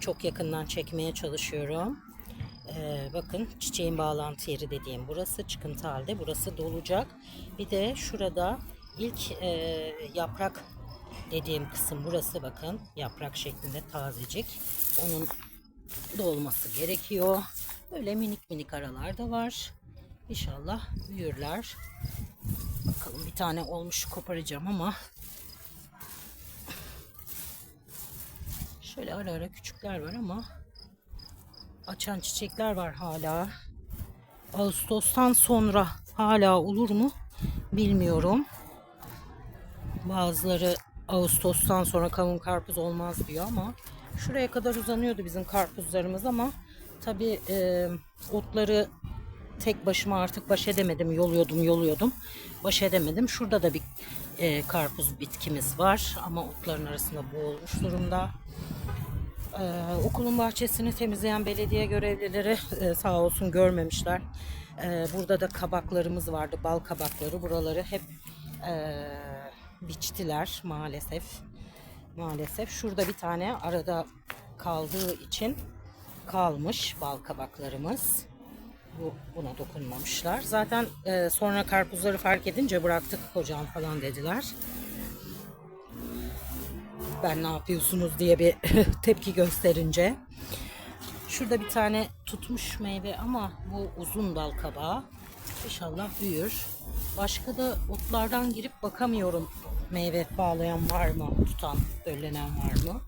Çok yakından çekmeye çalışıyorum. Ee, bakın çiçeğin bağlantı yeri dediğim burası çıkıntı halde. Burası dolacak. Bir de şurada ilk e, yaprak dediğim kısım burası bakın. Yaprak şeklinde tazecik. Onun dolması gerekiyor. Böyle minik minik aralar da var. İnşallah büyürler. Bakalım bir tane olmuş koparacağım ama şöyle ara ara küçükler var ama açan çiçekler var hala. Ağustos'tan sonra hala olur mu bilmiyorum. Bazıları Ağustos'tan sonra kavun karpuz olmaz diyor ama şuraya kadar uzanıyordu bizim karpuzlarımız ama tabi otları tek başıma artık baş edemedim. Yoluyordum yoluyordum. Baş edemedim. Şurada da bir e, karpuz bitkimiz var ama otların arasında boğulmuş durumda. Ee, okulun bahçesini temizleyen belediye görevlileri e, sağ olsun görmemişler. Ee, burada da kabaklarımız vardı, bal kabakları. Buraları hep e, biçtiler maalesef. Maalesef. Şurada bir tane arada kaldığı için kalmış bal kabaklarımız. Bu, buna dokunmamışlar. Zaten e, sonra karpuzları fark edince bıraktık hocam falan dediler ben ne yapıyorsunuz diye bir tepki gösterince. Şurada bir tane tutmuş meyve ama bu uzun dal kabağı. İnşallah büyür. Başka da otlardan girip bakamıyorum. Meyve bağlayan var mı? Tutan, döllenen var mı?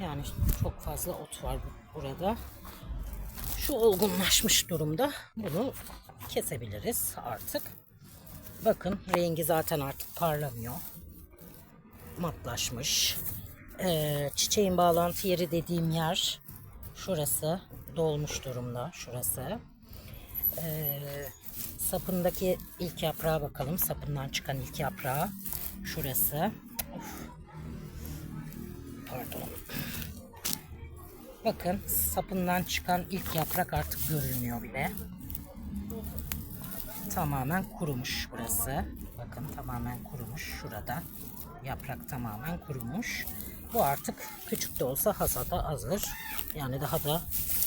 Yani çok fazla ot var bu- burada. Şu olgunlaşmış durumda. Bunu kesebiliriz artık. Bakın rengi zaten artık parlamıyor matlaşmış. Ee, çiçeğin bağlantı yeri dediğim yer şurası dolmuş durumda şurası. Ee, sapındaki ilk yaprağa bakalım. Sapından çıkan ilk yaprağı şurası. Of. Bakın sapından çıkan ilk yaprak artık görülmüyor bile. Tamamen kurumuş burası. Bakın tamamen kurumuş şurada. Yaprak tamamen kurumuş. Bu artık küçük de olsa hasada hazır. Yani daha da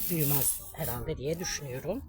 büyümez herhalde diye düşünüyorum.